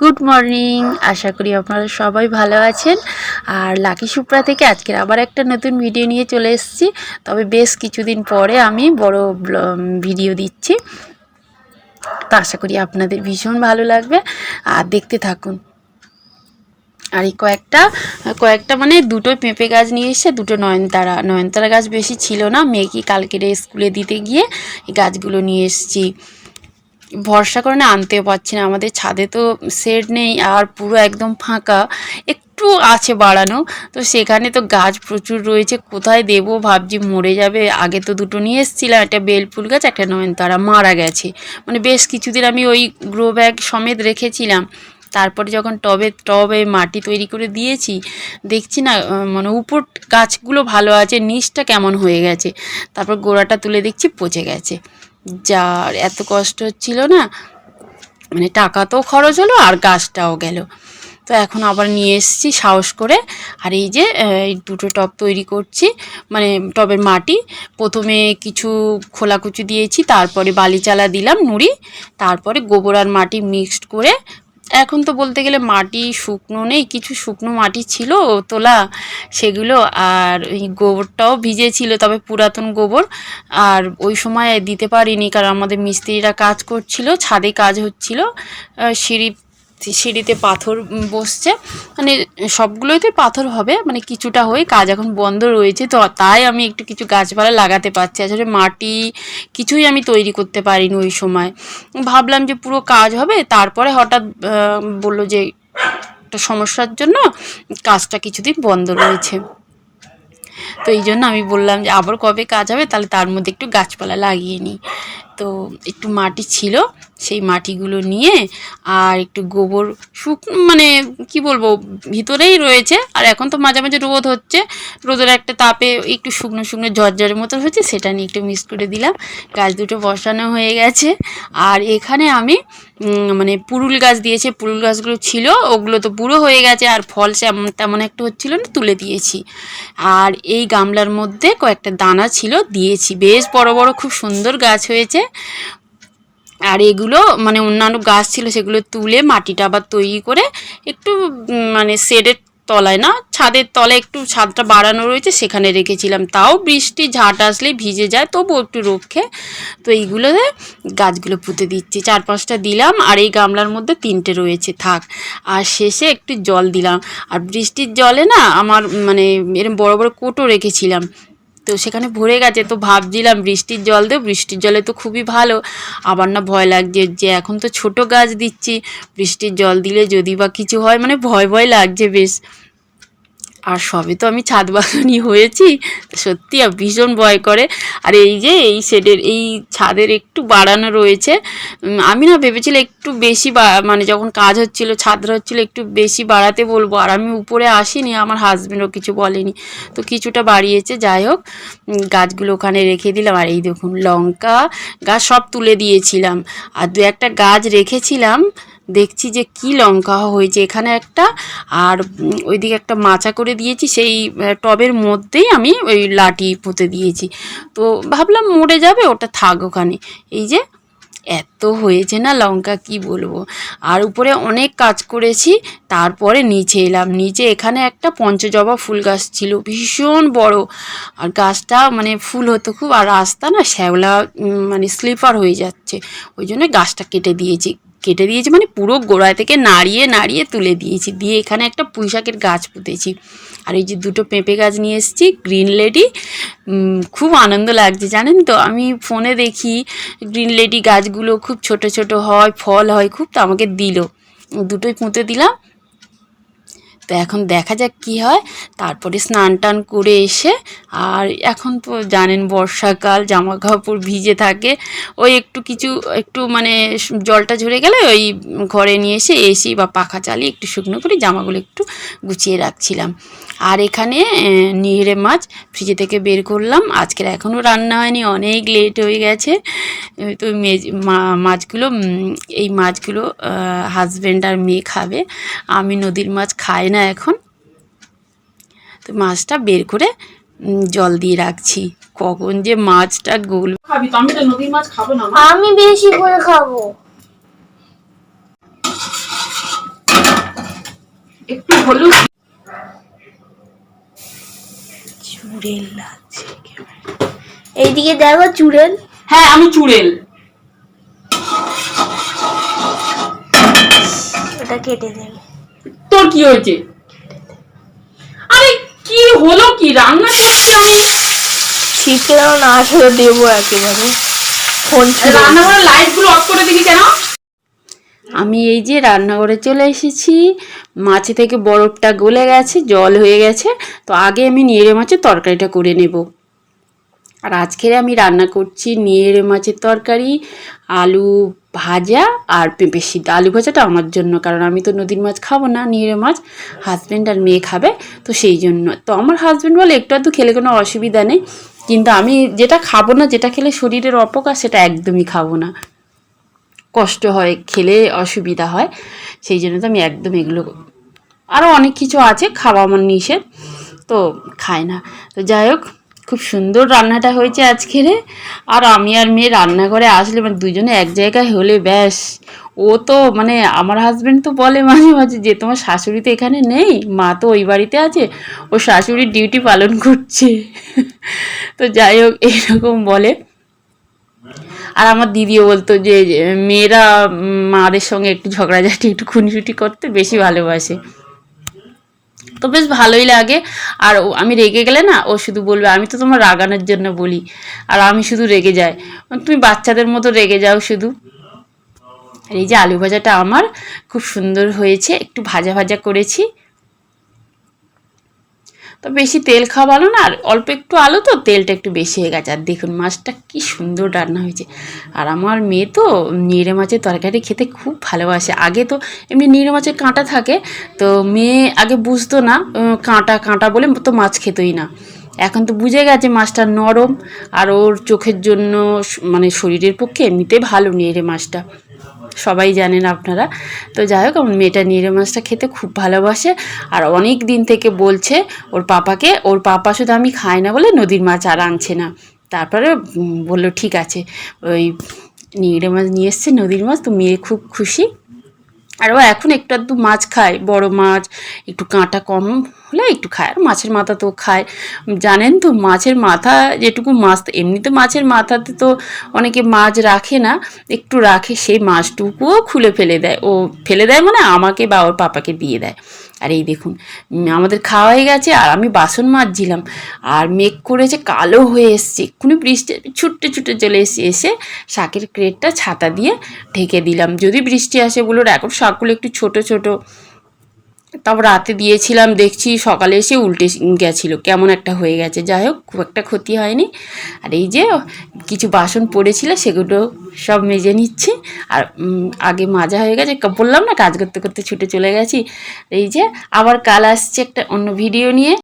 Good morning আশা করি আপনারা সবাই ভালো আছেন। আর লাকি সুপ্রা থেকে আজকের আবার একটা নতুন ভিডিও নিয়ে চলে এসেছি। তবে বেশ কিছুদিন পরে আমি বড় ভিডিও দিচ্ছি। তো আশা করি আপনাদের ভীষণ ভালো লাগবে। আর দেখতে থাকুন। আর এই কয়েকটা কয়েকটা মানে দুটো পেঁপে গাছ নিয়ে এসে, দুটো নয়নতারা নয়নতারা গাছ বেশি ছিল না। মেয়েকে কালকে স্কুলে দিতে গিয়ে এই গাছগুলো নিয়ে এসেছি। ভরসা করে না, আনতেও পারছি না। আমাদের ছাদে তো শেড নেই আর পুরো একদম ফাঁকা, একটু আছে বাড়ানো। তো সেখানে তো গাছ প্রচুর রয়েছে, কোথায় দেবো ভাবছি, মরে যাবে। আগে তো দুটো নিয়ে এসেছিলাম, একটা বেলফুল গাছ, একটা নয়নতারা মারা গেছে। মানে বেশ কিছুদিন আমি ওই গ্রো ব্যাগ সমেত রেখেছিলাম। তারপরে যখন টবে টবে মাটি তৈরি করে দিয়েছি, দেখছি না মানে উপর গাছগুলো ভালো আছে, নিচটা কেমন হয়ে গেছে। তারপর গোড়াটা তুলে দেখছি পচে গেছে। যার এত কষ্ট হচ্ছিল না মানে টাকা তো খরচ হলো আর গাছটাও গেল। তো এখন আবার নিয়ে এসেছি সাহস করে। আর এই যে এই দুটো টব তৈরি করছি মানে টবের মাটি। প্রথমে কিছু খোলাকুচি দিয়েছি, তারপরে বালি চালা দিলাম নুড়ি, তারপরে গোবর আর মাটি মিক্সড করে এখন তো বলতে গেলে মাটি শুকনো নেই, কিছু শুকনো মাটি ছিল, তোলা সেগুলো আর ওই গোবরটাও ভিজেছিল, তবে পুরাতন গোবর আর ওই সময় দিতে পারিনি, কারণ আমাদের মিস্ত্রিরা কাজ করছিল, ছাদে কাজ হচ্ছিল সিঁড়ি সিঁড়িতে পাথর বসছে। মানে সবগুলোতে পাথর হবে। মানে কিছুটা হয়ে কাজ এখন বন্ধ রয়েছে। তো তাই আমি একটু কিছু গাছপালা লাগাতে পারছি। আসলে মাটি কিছুই আমি তৈরি করতে পারিনি ওই সময়। ভাবলাম যে পুরো কাজ হবে। তারপরে হঠাৎ বলল যে একটা সমস্যার জন্য কাজটা কিছুদিন বন্ধ রয়েছে। তো এই জন্য আমি বললাম যে আবার কবে কাজ হবে? তাহলে তার মধ্যে একটু গাছপালা লাগিয়ে নিই। তো একটু মাটি ছিল, সেই মাটিগুলো নিয়ে আর একটু গোবর শুক মানে কি বলব, ভিতরেই রয়েছে। আর এখন তো মাঝে মাঝে রোদ হচ্ছে। রোদের একটা তাপে একটু শুকনো শুকনো ঝরঝরের মতো হয়েছে সেটা নিয়ে একটু মিক্স করে দিলাম। গাছ দুটো বসানো হয়ে গেছে। আর এখানে আমি মানে পুরুল গাছ দিয়েছে। পুরুল গাছগুলো ছিল, ওগুলো তো বুড়ো হয়ে গেছে, আর ফল তেমন একটা হচ্ছিল না, তুলে দিয়েছি। আর এই গামলার মধ্যে কয়েকটা দানা ছিল, দিয়েছি। বেশ বড় বড়, খুব সুন্দর গাছ হয়েছে। আর এগুলো মানে অন্যান্য গাছ ছিল সেগুলো তুলে মাটিটা আবার তৈরি করে একটু মানে শেডের তলায় না, ছাদের তলায় একটু ছাদটা বাড়ানো রয়েছে, সেখানে রেখেছিলাম। তাও বৃষ্টি, ঝাঁট আসলে ভিজে যায় তবুও একটু রক্ষে তো এইগুলোতে গাছগুলো পুঁতে দিচ্ছি। চার পাঁচটা দিলাম, আর এই গামলার মধ্যে তিনটে রয়েছে, থাক। আর শেষে একটু জল দিলাম। আর বৃষ্টির জলে না আমার মানে এরকম বড় বড় কোটো রেখেছিলাম। তো সেখানে ভরে গেছে। তো ভাবছিলাম বৃষ্টির জল দেব, বৃষ্টির জলে তো খুবই ভালো। আবার না ভয় লাগছে যে এখন তো ছোট গাছ দিচ্ছি, বৃষ্টির জল দিলে যদি বা কিছু হয় মানে ভয় ভয় লাগছে বেশ। আর সবে তো আমি ছাদ বাগানি হয়েছি, সত্যি ভীষণ ভয় করে। আর এই যে, এই শেডের, এই ছাদের একটু বাড়ানো রয়েছে আমি না ভেবেছিলাম একটু বেশি মানে যখন কাজ হচ্ছিল ছাদরা হচ্ছিল, একটু বেশি বাড়াতে বলব। আর আমি উপরে আসিনি, আমার হাজবেন্ডও কিছু বলেনি। তো কিছুটা বাড়িয়েছে, যাই হোক গাছগুলো ওখানে রেখে দিলাম। আর এই দেখুন, লঙ্কা গাছ সব তুলে দিয়েছিলাম। আর দু একটা গাছ রেখেছিলাম দেখছি যে কি লঙ্কা হয়েছে এখানে একটা, আর ওইদিকে একটা মাচা করে দিয়েছি, সেই টবের মধ্যেই আমি ওই লাঠি পুঁতে দিয়েছি। তো ভাবলাম মরে যাবে, ওটা থাক ওখানে। এই যে, এত হয়েছে না লঙ্কা, কি বলব? আর উপরে অনেক কাজ করেছি, তারপরে নিচে এলাম। নিচে এখানে একটা পঞ্চজবা ফুল গাছ ছিল, ভীষণ বড়। আর গাছটা মানে ফুল হতো খুব, আর রাস্তা না শ্যাওলা মানে স্লিপার হয়ে যাচ্ছে। ওই জন্য গাছটা কেটে দিয়েছি। কেটে দিয়েছি মানে পুরো গোড়ায় থেকে নাড়িয়ে নাড়িয়ে তুলে দিয়েছি। দিয়ে এখানে একটা পুঁইশাকের গাছ পুঁতেছি। আর এই যে দুটো পেঁপে গাছ নিয়ে এসেছি, গ্রিন লেডি। খুব আনন্দ লাগছে, জানেন তো? আমি ফোনে দেখি গ্রিন লেডি গাছগুলো খুব ছোট ছোট হয়, ফল হয়, খুব তো আমাকে দিল। দুটোই পুঁতে দিলাম। তো এখন দেখা যাক কি হয়। তারপরে স্নান টান করে এসে আর এখন তো জানেন বর্ষাকাল জামা কাপড় ভিজে থাকে। ওই একটু কিছু, একটু মানে জলটা ঝরে গেলে ওই ঘরে নিয়ে এসে এসি বা পাখা চালিয়ে একটু শুকনো করে জামাগুলো একটু গুছিয়ে রাখছিলাম। আর এখানে নিহরে মাছ ফ্রিজে থেকে বের করলাম। আজকের এখনও রান্না হয়নি, অনেক লেট হয়ে গেছে। তো মাছগুলো এই মাছগুলো হাজব্যান্ড আর মেয়ে খাবে। আমি নদীর মাছ খাই না। এখন? তো মাছটা বের করে জল দিয়ে রাখছি। কখন যে মাছটা গোল খাবি তো আমি তো নদীর মাছ খাব না আমি বেশি করে খাব। একটু হলুদ চুড়েল লাগছে এইদিকে দেখো চুড়েল। হ্যাঁ আমি চুড়েল। ওটা কেটে দেবে। তোর কি হয়েছে? আরে কি হলো কি? রান্না করছি আমি শিখলাম না আসলে দেবো একেবারে। ফোন রান্নাঘরের লাইটগুলো অফ করে দিবি কেন? আমি এই যে রান্নাঘরে চলে এসেছি। মাছে থেকে বরফটা গলে গেছে জল হয়ে গেছে। তো আগে আমি নিয়েড়ে মাছের তরকারিটা করে নেব। আর আজকের আমি রান্না করছি নিয়েড়ে মাছের তরকারি, আলু ভাজা আর পেঁপে সিদ্ধ আলু ভাজাটা আমার জন্য, কারণ আমি তো নদীর মাছ খাব না, নিয়েড়ে মাছ। হাজব্যান্ড আর মেয়ে খাবে, তো সেই জন্য। তো আমার হাজব্যান্ড বলে একটু আধটু খেলে কোনো অসুবিধা নেই, কিন্তু আমি যেটা খাব না, যেটা খেলে শরীরের অপকার, সেটা একদমই খাব না। কষ্ট হয়, খেলে অসুবিধা হয়, সেই জন্য তো আমি একদম এগুলো আরও অনেক কিছু আছে, খাওয়া আমার নিষেধ, তো খায় না। তো যাই হোক খুব সুন্দর রান্নাটা হয়েছে আজকেরে। আর আমি আর মেয়ে রান্নাঘরে আসলে মানে দুজনে এক জায়গায় হলে ব্যাস। ও তো মানে আমার হাজব্যান্ড তো বলে মাঝে মাঝে যে, তোমার শাশুড়ি তো এখানে নেই, মা তো ওই বাড়িতে আছে, ও শাশুড়ির ডিউটি পালন করছে। তো যাই হোক, এরকম বলে। আর আমার দিদিও বলতো যে মেয়েরা মাদের সঙ্গে একটু ঝগড়াঝাটি, একটু খুনসুটি করতে বেশি ভালোবাসে। তো বেশ ভালোই লাগে। আর আমি রেগে গেলে না, ও শুধু বলবে, আমি তো তোমার রাগানোর জন্য বলি, আর আমি শুধু রেগে যাই। তুমি বাচ্চাদের মতো রেগে যাও শুধু। এই যে আলু ভাজাটা আমার, খুব সুন্দর হয়েছে, একটু ভাজা ভাজা করেছি। তো বেশি তেল খাওয়া ভালো না, আর অল্প একটু আলু তো তেলটা একটু বেশি হয়ে গেছে। আর দেখুন মাছটা কি সুন্দর রান্না হয়েছে। আর আমার মেয়ে তো নিড়ে মাছের তরকারি খেতে খুব ভালোবাসে। আগে তো এমনি নিড়ে মাছের কাঁটা থাকে, তো মেয়ে আগে বুঝতো না কাঁটা কাঁটা বলে তো মাছ খেতই না। এখন তো বুঝে গেছে মাছটা নরম, আর ওর চোখের জন্য মানে শরীরের পক্ষে এমনিতে ভালো নিড়ে মাছটা। সবাই জানেন আপনারা। তো যাই হোক, আমার মেয়েটা নিড়ে মাছটা খেতে খুব ভালোবাসে আর অনেক দিন থেকে বলছে ওর পাপাকে, ওর পাপা শুধু আমি খাই না বলে নদীর মাছ আর আনছে না। তারপরে বলল, ঠিক আছে। ওই নিড়ে মাছ নিয়ে এসছে নদীর মাছ, তো মেয়ে খুব খুশি। আর ও এখন একটু আধটু মাছ খায়, বড় মাছ, একটু কাঁটা কম হলে একটু খায়, আর মাছের মাথা তো খায়। জানেন তো, মাছের মাথা যেটুকু মাছ, এমনিতে মাছের মাথাতে তো অনেকে মাছ রাখে না, একটু রাখে, সেই মাছটুকুও খুলে ফেলে দেয়। ও ফেলে দেয় মানে আমাকে বা ওর পাপাকে দিয়ে দেয়। আর এই দেখুন আমাদের খাওয়া হয়ে গেছে আর আমি বাসন মাজছিলাম। আর মেঘ করেছে, কালো হয়ে এসছে। এক্ষুনি বৃষ্টি, ছুটতে ছুটে চলে এসে এসে শাকের ক্রেটটা ছাতা দিয়ে ঢেকে দিলাম। যদি বৃষ্টি আসে বলুন এখন শাকগুলো একটু ছোট ছোট। তারপর রাতে দিয়েছিলাম, দেখছি সকালে এসে উল্টে গেছিল, কেমন একটা হয়ে গেছে। যাই হোক, খুব একটা ক্ষতি হয়নি। আর এই যে, কিছু বাসন পড়েছিল, সেগুলো সব মেজে নিচ্ছি। আর আগে মাজা হয়ে গেছে বললাম না, কাজ করতে করতে ছুটে চলে গেছি। এই যে, আবার কাল আসছে একটা অন্য ভিডিও নিয়ে।